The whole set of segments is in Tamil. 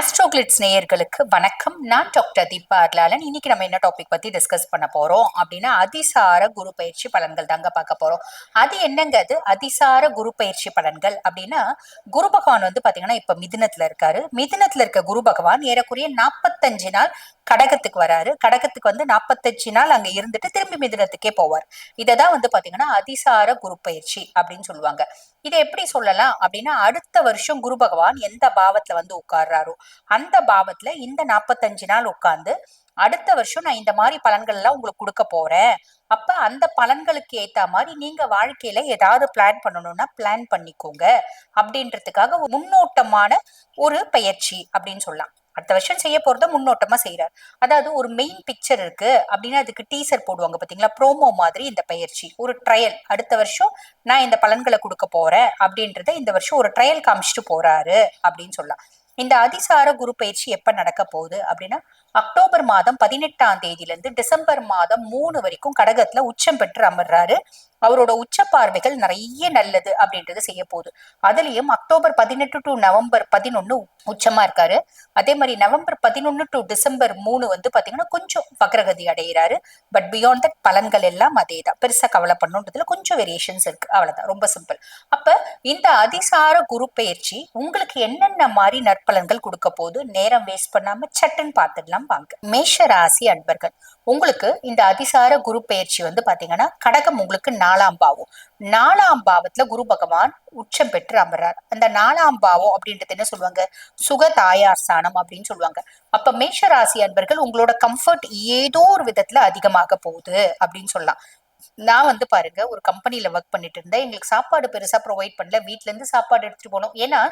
ஆஸ்ட்ரோகிளிட்ஸ் நேயர்களுக்கு வணக்கம். நான் டாக்டர் தீபா அர்லாலன். இன்னைக்கு நம்ம என்ன டாபிக் பத்தி டிஸ்கஸ் பண்ண போறோம்? அப்படின்னா அதிசார குரு பயிற்சி பலன்கள் தாங்க பார்க்க போறோம். அது என்னங்க அது அதிசார குரு பயிற்சி பலன்கள் அப்படின்னா குரு பகவான் வந்து பாத்தீங்கன்னா இப்ப மிதினத்துல இருக்காரு. மிதினத்துல இருக்க குரு பகவான் ஏறக்குறைய நாற்பத்தஞ்சு நாள் கடகத்துக்கு வராரு. கடகத்துக்கு வந்து நாற்பத்தஞ்சு நாள் அங்க இருந்துட்டு திரும்பி மிதினத்துக்கே போவார். இதைதான் வந்து பாத்தீங்கன்னா அதிசார குரு பயிற்சி அப்படின்னு சொல்லுவாங்க. இதை எப்படி சொல்லலாம் அப்படின்னா அடுத்த வருஷம் குரு பகவான் எந்த பாவத்துல வந்து உட்கார்றாரோ அந்த பாவத்துல இந்த நாற்பத்தஞ்சு நாள் உட்கார்ந்து அடுத்த வருஷம் நான் இந்த மாதிரி பலன்கள் எல்லாம் உங்களுக்கு கொடுக்க போறேன். அப்ப அந்த பலன்களுக்கு ஏத்த மாதிரி நீங்க வாழ்க்கையில ஏதாவது பிளான் பண்ணணும்னா பிளான் பண்ணிக்கோங்க. அப்படின்றதுக்காக முன்னோட்டமான ஒரு பயிற்சி அப்படின்னு சொல்லலாம். அடுத்த வருஷம் செய்ய போறத முன்னோட்டமா செய்யறாரு அதாவது ஒரு மெயின் பிக்சர் இருக்கு அப்படின்னா அதுக்கு டீசர் போடுவாங்க பாத்தீங்களா? ப்ரோமோ மாதிரி இந்த பயிற்சி. ஒரு ட்ரையல் அடுத்த வருஷம் நான் இந்த பலன்களை கொடுக்க போறேன் அப்படின்றத இந்த வருஷம் ஒரு ட்ரையல் காமிச்சிட்டு போறாரு அப்படின்னு சொல்லலாம். இந்த அதிசார குரு பயிற்சி எப்ப நடக்க போகுது அப்படின்னா அக்டோபர் மாதம் பதினெட்டாம் தேதியிலிருந்து டிசம்பர் மாதம் மூணு வரைக்கும் கடகத்துல உச்சம் பெற்று அமர்றாரு. அவரோட உச்ச பார்வைகள் நிறைய நல்லது அப்படின்றது செய்ய போகுது. அதுலயும் அக்டோபர் பதினெட்டு டு நவம்பர் பதினொன்னு உச்சமா இருக்காரு. அதே மாதிரி நவம்பர் பதினொன்னு டு டிசம்பர் மூணு வந்து பாத்தீங்கன்னா கொஞ்சம் வக்ரகதி அடைகிறாரு பட் பியாண்ட் தட் பலன்கள் எல்லாம் அதே தான் பெருசா கவலை பண்ணுன்றதுல கொஞ்சம் வேரியேஷன்ஸ் இருக்கு. அவ்வளவுதான். ரொம்ப சிம்பிள் அப்ப இந்த அதிசார குரு பயிற்சி உங்களுக்கு என்னென்ன மாதிரி நற்பலன்கள் கொடுக்க போகுது? நேரம் வேஸ்ட் பண்ணாம சட்டுன்னு பார்த்துடலாம். வாங்க. மேஷ ராசி அன்பர்கள் உங்களுக்கு இந்த அதிசார குரு பயிற்சி வந்து பாத்தீங்கன்னா கடகம் உங்களுக்கு நாலாம் பாவம். நாலாம் பாவத்துல குரு பகவான் உச்சம் பெற்று அமர்றார். அந்த நாலாம் பாவம் அப்படின்றது என்ன சொல்லுவாங்க? சுக தாயார் ஸ்தானம் அப்படின்னு சொல்லுவாங்க. அப்ப மேஷ ராசி அன்பர்கள் உங்களோட கம்ஃபர்ட் ஏதோ ஒரு விதத்துல அதிகமாக போகுது அப்படின்னு சொல்லலாம். நான் வந்து பாருங்க ஒரு கம்பெனில ஒர்க் பண்ணிட்டு இருந்தேன். எங்களுக்கு சாப்பாடு பெருசா ப்ரொவைட் பண்ணல. வீட்ல இருந்து சாப்பாடு எடுத்துட்டு போனோம். ஏன்னா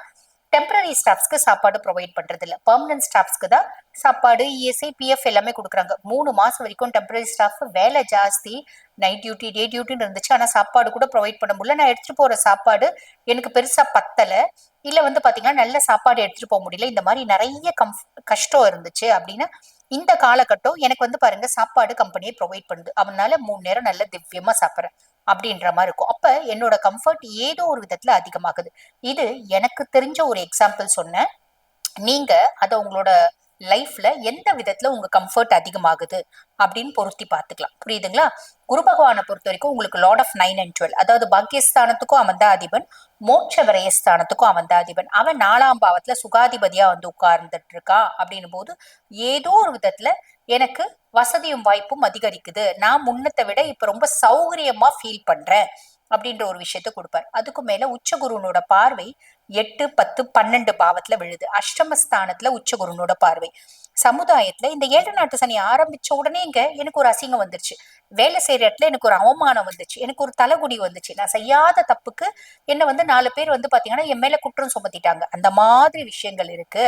டெம்பரரி ஸ்டாஃப்ஸ்க்கு சாப்பாடு ப்ரொவைட் பண்றது இல்ல பர்மனன்ட் ஸ்டாஃப்ஸ்க்கு தான் சாப்பாடு இஎஸ்ஐ பிஎஃப் எல்லாமே கொடுக்குறாங்க. மூணு மாசம் வரைக்கும் டெம்பரரி ஸ்டாஃப் வேலை ஜாஸ்தி. நைட் டியூட்டி டே டியூட்டின்னு இருந்துச்சு. ஆனா சாப்பாடு கூட ப்ரொவைட் பண்ண முடியல. நான் எடுத்துட்டு போற சாப்பாடு எனக்கு பெருசா பத்தல. இல்ல வந்து பாத்தீங்கன்னா நல்ல சாப்பாடு எடுத்துட்டு போக முடியல. இந்த மாதிரி நிறைய கம்ஃப் கஷ்டம் இருந்துச்சு அப்படின்னா இந்த காலகட்டம் எனக்கு வந்து பாருங்க சாப்பாடு கம்பெனியை ப்ரொவைட் பண்ணுது. அவனால மூணு நேரம் நல்ல திவ்யமா சாப்பிட்றேன். அப்படின்ற மாதிரி இருக்கும். அப்ப என்னோட கம்ஃபர்ட் ஏதோ ஒரு விதத்துல அதிகமாகுது. இது எனக்கு தெரிஞ்ச ஒரு எக்ஸாம்பிள் சொன்னேன். நீங்க அதை உங்களோட லைஃப்ல எந்த விதத்துல உங்க கம்ஃபர்ட் அதிகமாகுது அப்படின்னு பொருத்தி பார்த்துக்கலாம். புரியுதுங்களா? குரு பகவானை பொறுத்த வரைக்கும் உங்களுக்கு lord of nine and twelve அதாவது பாக்கியஸ்தானத்துக்கும் அவன் தான் அதிபன் மோட்ச விரயஸ்தானத்துக்கும் அவன் தான் அதிபன் அவன் நாலாம் பாவத்துல சுகாதிபதியா வந்து உட்கார்ந்துட்டு இருக்கான் அப்படின்னும் போது ஏதோ ஒரு விதத்துல எனக்கு வசதியும் வாய்ப்பும் அதிகரிக்குது. நான் முன்னத்தை விட இப்ப ரொம்ப சௌகரியமா ஃபீல் பண்றேன் அப்படின்ற ஒரு விஷயத்த கொடுப்பார். அதுக்கு மேல உச்சகுருனோட பார்வை எட்டு பத்து பன்னெண்டு பாவத்துல விழுது. அஷ்டமஸ்தானத்துல உச்சகுருனோட பார்வை. சமுதாயத்துல இந்த ஏழு நாட்டு சனி ஆரம்பிச்ச உடனே இங்க எனக்கு ஒரு அசிங்கம் வந்துருச்சு. வேலை செய்யற இடத்துல எனக்கு ஒரு அவமானம் வந்துச்சு எனக்கு ஒரு தலைகுடி வந்துச்சு. நான் செய்யாத தப்புக்கு என்ன வந்து நாலு பேர் வந்து பாத்தீங்கன்னா என் மேல குற்றம் சுமத்திட்டாங்க. அந்த மாதிரி விஷயங்கள் இருக்கு.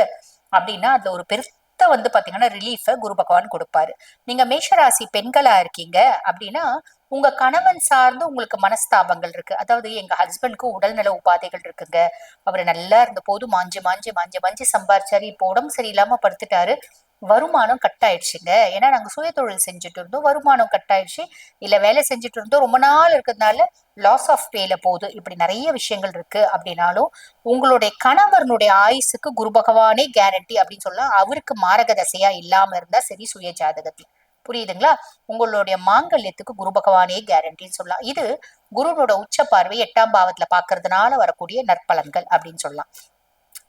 அப்படின்னா அதுல ஒரு பெரு பெருத்த வந்து பாத்தீங்கன்னா ரிலீஃபை குரு பகவான் கொடுப்பாரு. நீங்க மேஷராசி பெண்களா இருக்கீங்க அப்படின்னா உங்க கணவன் சார்ந்து உங்களுக்கு மனஸ்தாபங்கள் இருக்கு. அதாவது எங்க ஹஸ்பண்ட்க்கு உடல்நல உபாதைகள் இருக்குங்க. அவர் நல்லா இருந்த போது மாஞ்சு மாஞ்சு மாஞ்சு மாஞ்சு சம்பாரிச்சாரு. இப்போ உடம்பு சரியில்லாம படுத்துட்டாரு. வருமானம் கட் ஆயிடுச்சுங்க. ஏன்னா நாங்க சுய தொழில் செஞ்சுட்டு இருந்தோம். வருமானம் கட் ஆயிடுச்சு. இல்ல வேலை செஞ்சுட்டு இருந்தோம். ரொம்ப நாள் இருக்கிறதுனால லாஸ் ஆஃப் பேல போகுது. இப்படி நிறைய விஷயங்கள் இருக்கு அப்படின்னாலும் உங்களுடைய கணவர்னுடைய ஆயுசுக்கு குரு பகவானே கேரண்டி அப்படின்னு சொல்லலாம் அவருக்கு மாரக தசையா இல்லாம இருந்தா சரி சுய ஜாதகத்துல புரியுதுங்களா? உங்களுடைய மாங்கல்யத்துக்கு குரு பகவானே கேரண்டின்னு சொல்லலாம். இது குருனோட உச்ச பார்வை எட்டாம் பாவத்துல பாக்குறதுனால வரக்கூடிய நற்பலன்கள் அப்படின்னு சொல்லலாம்.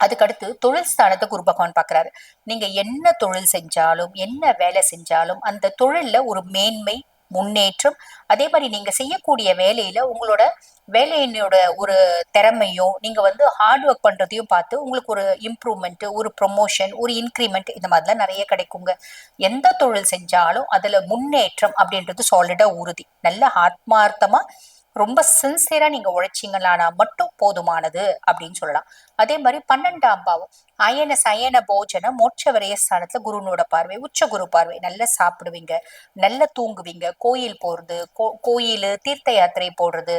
அதுக்கடுத்து தொழில் ஸ்தானத்தை குரு பகவான் பாக்குறாரு. நீங்க என்ன தொழில் செஞ்சாலும் என்ன வேலை செஞ்சாலும் அந்த தொழில்ல ஒரு மேன்மை முன்னேற்றம். அதே மாதிரி நீங்க செய்யக்கூடிய வேலையில உங்களோட வேலையினோட ஒரு திறமையும் நீங்க வந்து ஹார்ட் ஒர்க் பண்றதையும் பார்த்து உங்களுக்கு ஒரு இம்ப்ரூவ்மெண்ட் ஒரு ப்ரொமோஷன் ஒரு இன்க்ரிமெண்ட் இந்த மாதிரிலாம் நிறைய கிடைக்குங்க. எந்த தொழில் செஞ்சாலும் அதுல முன்னேற்றம் அப்படின்றது சாலிடா உறுதி நல்ல ஆத்மார்த்தமா ரொம்ப சின்சியரா நீங்க உழைச்சிங்களானா மட்டும் போதுமானது அப்படின்னு சொல்லலாம். அதே மாதிரி பன்னெண்டாம் பாவம் அயன சயன போஜன மோட்ச விரயஸ்தானத்துல குருனோட பார்வை உச்ச குரு பார்வை. நல்லா சாப்பிடுவீங்க நல்லா தூங்குவீங்க. கோயில் போறது கோ கோயில் தீர்த்த யாத்திரை போடுறது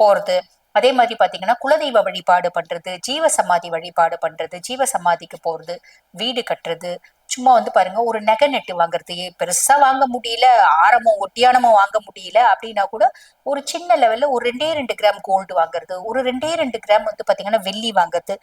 போறது. அதே மாதிரி பாத்தீங்கன்னா குலதெய்வ வழிபாடு பண்றது ஜீவ சமாதி வழிபாடு பண்றது ஜீவ சமாதிக்கு போறது வீடு கட்டுறது சும்மா வந்து பாருங்க ஒரு நகை நெட்டு வாங்குறது. பெருசா வாங்க முடியல ஆரமோ ஒட்டியானமோ வாங்க முடியல அப்படின்னா கூட ஒரு சின்ன லெவல்ல ஒரு ரெண்டே ரெண்டு கிராம் கோல்டு வாங்குறது ஒரு ரெண்டே ரெண்டு கிராம் வந்து பாத்தீங்கன்னா வெள்ளி வாங்குறது.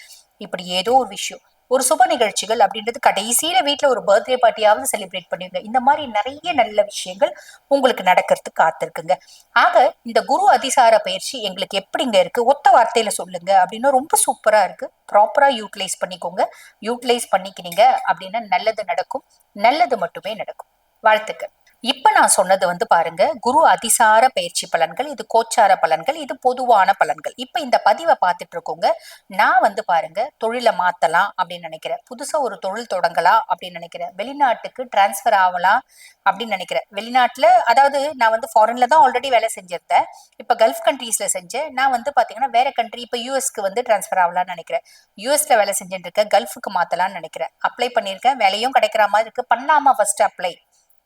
இப்படி ஏதோ ஒரு விஷயம். ஒரு சுப நிகழ்ச்சிகள் அப்படின்றது கடைசியில வீட்டுல ஒரு பர்த்டே பார்ட்டியாவது செலிப்ரேட் பண்ணுவீங்க இந்த மாதிரி நிறைய நல்ல விஷயங்கள் உங்களுக்கு நடக்கிறதுக்கு காத்திருக்குங்க. ஆக இந்த குரு அதிசார பயிற்சி எங்களுக்கு எப்படிங்க இருக்கு? ஒத்த வார்த்தையில சொல்லுங்க. அப்படின்னா ரொம்ப சூப்பரா இருக்கு. ப்ராப்பரா யூட்டிலைஸ் பண்ணிக்கோங்க. யூட்டிலைஸ் பண்ணிக்கினீங்க அப்படின்னா நல்லது நடக்கும். நல்லது மட்டுமே நடக்கும். வாழ்த்துக்கள். இப்ப நான் சொன்னது வந்து பாருங்க குரு அதிசார பயிற்சி பலன்கள் இது கோச்சார பலன்கள் இது பொதுவான பலன்கள். இப்ப இந்த பதிவை பார்த்துட்டு இருக்கோங்க. நான் வந்து பாருங்க தொழிலை மாத்தலாம் அப்படின்னு நினைக்கிறேன். புதுசா ஒரு தொழில் தொடங்கலாம் அப்படின்னு நினைக்கிறேன். வெளிநாட்டுக்கு டிரான்ஸ்ஃபர் ஆகலாம் அப்படின்னு நினைக்கிறேன். வெளிநாட்டுல அதாவது நான் வந்து ஃபாரின்ல தான் ஆல்ரெடி வேலை செஞ்சிருந்தேன். இப்ப கல்ஃப் கண்ட்ரீஸ்ல செஞ்சேன். நான் வந்து பாத்தீங்கன்னா வேற கண்ட்ரி இப்ப யூஎஸ்க்கு வந்து டிரான்ஸ்ஃபர் ஆகலாம்னு நினைக்கிறேன். யூஎஸ்ல வேலை செஞ்சுட்டு இருக்கேன். கல்ஃபுக்கு மாத்தலாம்னு நினைக்கிறேன். அப்ளை பண்ணியிருக்கேன். வேலையும் கிடைக்கிற மாதிரி இருக்கு. பண்ணலாமா ஃபர்ஸ்ட் அப்ளை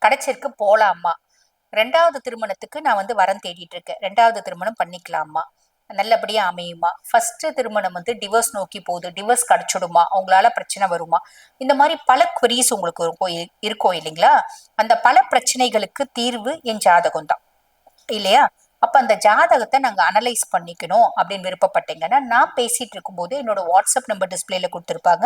கிடைச்சிருக்கு போலாமா ரெண்டாவது திருமணத்துக்கு நான் வந்து வரம் தேடிட்டு இருக்கேன் ரெண்டாவது திருமணம் பண்ணிக்கலாமா நல்லபடியா அமையுமா? ஃபர்ஸ்ட் திருமணம் வந்து டிவோர்ஸ் நோக்கி போகுது. டிவோர்ஸ் கிடைச்சிடுமா? அவங்களால பிரச்சனை வருமா? இந்த மாதிரி பல குவரிஸ் உங்களுக்கு இருக்கும் இருக்கும் இல்லைங்களா? அந்த பல பிரச்சனைகளுக்கு தீர்வு என் ஜாதகம் தான் இல்லையா? அப்ப அந்த ஜாதகத்தை நாங்க அனலைஸ் பண்ணிக்கணும் அப்படின்னு விருப்பப்பட்டீங்கன்னா நான் பேசிட்டு இருக்கும்போது என்னோட வாட்ஸ்அப் நம்பர் டிஸ்பிளேல கொடுத்துருப்பாங்க.